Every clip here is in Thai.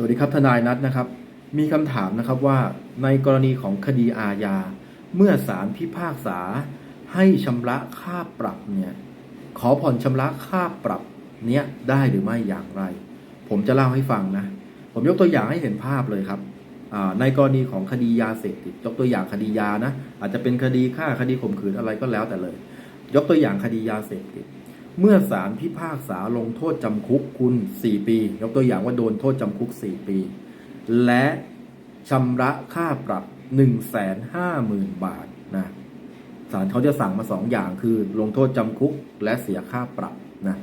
สวัสดีครับทนายนัทนะครับ มีคำถามนะครับว่าในกรณีของคดีอาญา เมื่อศาลพิพากษาให้ชำระค่าปรับเนี่ยขอผ่อนชำระค่าปรับเนี้ยได้หรือไม่อย่างไร ผมจะเล่าให้ฟังนะ ผมยกตัวอย่างให้เห็นภาพเลยครับในกรณีของคดียาเสพติดยกตัวอย่างคดียานะอาจจะเป็นคดีฆ่าคดีข่มขืนอะไรก็แล้วแต่เลย ยกตัวอย่างคดียาเสพติด เมื่อศาลพิพากษาลงโทษจำคุกคุณ 4 ปี ยกตัวอย่างว่าโดนโทษจำคุก 4 ปี และชำระค่าปรับ 150,000 บาทนะศาลเขาจะสั่งมา 2 อย่างคือ ลงโทษจำคุกและเสียค่าปรับนะ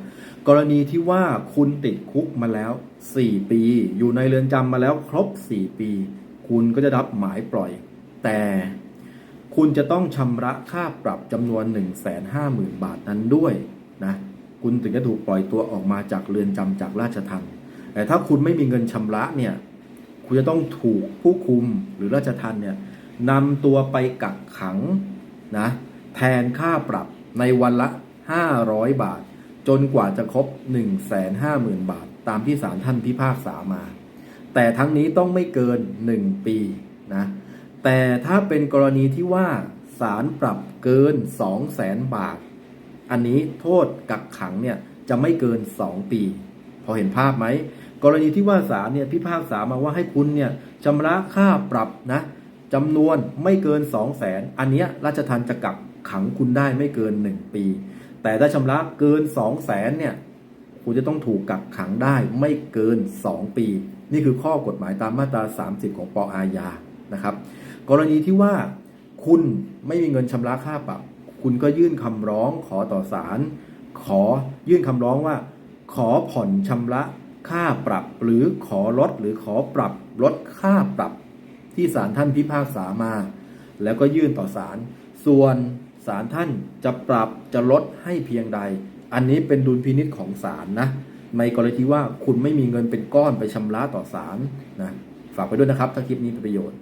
กรณีที่ว่าคุณติดคุกมาแล้ว 4 ปี อยู่ในเรือนจำมาแล้วครบ 4 ปี คุณก็จะรับหมายปล่อย แต่คุณจะต้องชำระค่าปรับจำนวน 150,000 บาทนั้นด้วย นะคุณถึงจะถูกปล่อยตัวออกมาจากเรือนจำจากราชทัณฑ์แต่ถ้าคุณไม่มีเงินชำระเนี่ยคุณจะต้องถูกผู้คุมหรือราชทัณฑ์เนี่ยนำตัวไปกักขังนะแทนค่าปรับในวันละ 500 บาท จนกว่าจะครบ 150,000 บาท ตามที่ศาลท่านพิพากษามา แต่ทั้งนี้ต้องไม่เกิน 1 ปีนะแต่ถ้าเป็นกรณีที่ว่าศาลปรับเกิน 200,000 บาท อันนี้โทษกักขังเนี่ยจะไม่เกิน 2 ปี พอเห็นภาพไหม กรณีที่ว่าศาลเนี่ยพิพากษามาว่าให้คุณเนี่ยชำระค่าปรับนะจำนวนไม่เกิน 2 0 0แสนอันเนี้ยราชทันจะกักขังคุณได้ไม่เกิน 1 ปี แต่ถ้าชำระเกิน 2 0 0แสนเนี่ยคุณจะต้องถูกกักขังได้ไม่เกิน 2 ปี นี่คือข้อกฎหมายตามมาตรา 30 ของปอาญานะครับ กรณีที่ว่าคุณไม่มีเงินชำระค่าปรับ คุณก็ยื่นคำร้องขอต่อศาลขอยื่นคำร้องว่า ขอผ่อนชำระค่าปรับ หรือขอลดหรือขอปรับลดค่าปรับ ที่ศาลท่านพิพากษามา แล้วก็ยื่นต่อศาลส่วนศาลท่านจะปรับจะลดให้เพียงใด อันนี้เป็นดุลพินิษของศาลนะในกรณีที่ว่าคุณไม่มีเงินเป็นก้อนไปชำระต่อศาลนะฝากไปด้วยนะครับถ้าคลิปนี้เป็นประโยชน์